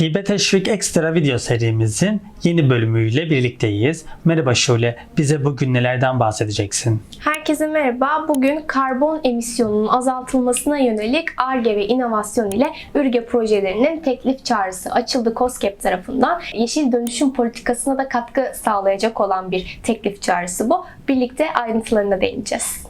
Hibe Teşvik Ekstra video serimizin yeni bölümüyle birlikteyiz. Merhaba Şule, bize bugün nelerden bahsedeceksin? Herkese merhaba. Bugün karbon emisyonunun azaltılmasına yönelik ARGE ve inovasyon ile ÜRGE projelerinin teklif çağrısı açıldı COSGAP tarafından. Yeşil dönüşüm politikasına da katkı sağlayacak olan bir teklif çağrısı bu. Birlikte ayrıntılarına değineceğiz.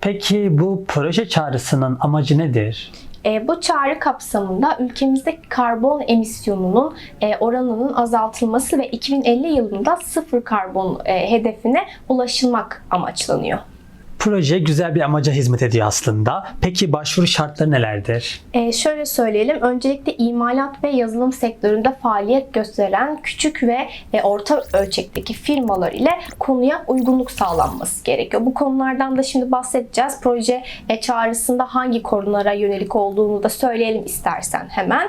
Peki bu proje çağrısının amacı nedir? E, bu çağrı kapsamında ülkemizdeki karbon emisyonunun e, oranının azaltılması ve 2050 yılında sıfır karbon e, hedefine ulaşılmak amaçlanıyor. Proje güzel bir amaca hizmet ediyor aslında. Peki başvuru şartları nelerdir? Ee, şöyle söyleyelim, öncelikle imalat ve yazılım sektöründe faaliyet gösteren küçük ve e, orta ölçekteki firmalar ile konuya uygunluk sağlanması gerekiyor. Bu konulardan da şimdi bahsedeceğiz. Proje e, çağrısında hangi konulara yönelik olduğunu da söyleyelim istersen hemen.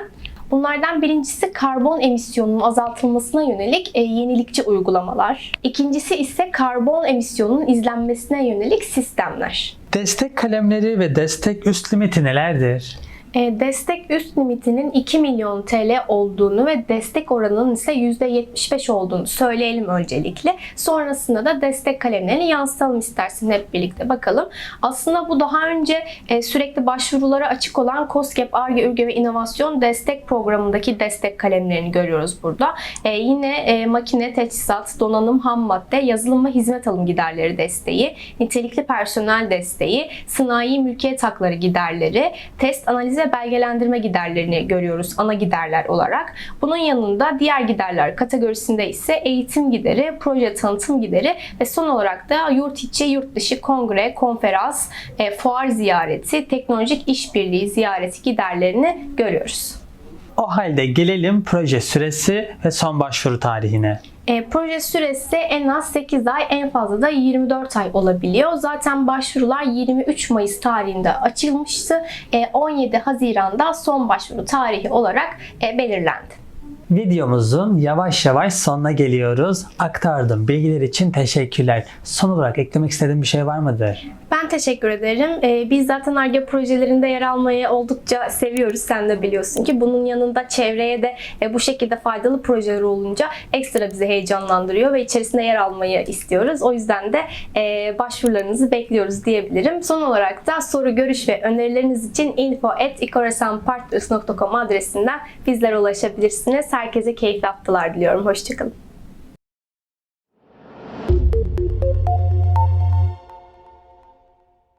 Bunlardan birincisi karbon emisyonunun azaltılmasına yönelik e, yenilikçi uygulamalar. İkincisi ise karbon emisyonunun izlenmesine yönelik sistemler. Destek kalemleri ve destek üst limiti nelerdir? E, Destek üst limitinin 2 milyon TL olduğunu ve destek oranının ise %75 olduğunu söyleyelim öncelikle. Sonrasında da destek kalemlerini yansıtalım istersen hep birlikte bakalım. Aslında bu daha önce e, sürekli başvurulara açık olan COSGAP, ARGE, ÜRGE ve İnovasyon Destek Programı'ndaki destek kalemlerini görüyoruz burada. E, Yine makine, teçhizat, donanım, ham madde, yazılım ve hizmet alım giderleri desteği, nitelikli personel desteği, sanayi mülkiyet hakları giderleri, test, analiz belgelendirme giderlerini görüyoruz ana giderler olarak. Bunun yanında diğer giderler kategorisinde ise eğitim gideri, proje tanıtım gideri ve son olarak da yurt içi, yurt dışı kongre, konferans, e, fuar ziyareti, teknolojik işbirliği ziyareti giderlerini görüyoruz. O halde gelelim proje süresi ve son başvuru tarihine. E, proje süresi en az 8 ay, en fazla da 24 ay olabiliyor. Zaten başvurular 23 Mayıs tarihinde açılmıştı. E, 17 Haziran'da son başvuru tarihi olarak e, belirlendi. Videomuzun yavaş yavaş sonuna geliyoruz. Aktardım. Bilgiler için teşekkürler. Son olarak eklemek istediğin bir şey var mıdır? Ben teşekkür ederim. Ee, biz zaten ARGE projelerinde yer almayı oldukça seviyoruz. Sen de biliyorsun ki. Bunun yanında çevreye de e, bu şekilde faydalı projeler olunca ekstra bizi heyecanlandırıyor ve içerisinde yer almayı istiyoruz. O yüzden de e, başvurularınızı bekliyoruz diyebilirim. Son olarak da soru, görüş ve önerileriniz için info.ikorasanpartners.com adresinden bizlere ulaşabilirsiniz. Herkese keyifli haftalar diliyorum. Hoşçakalın.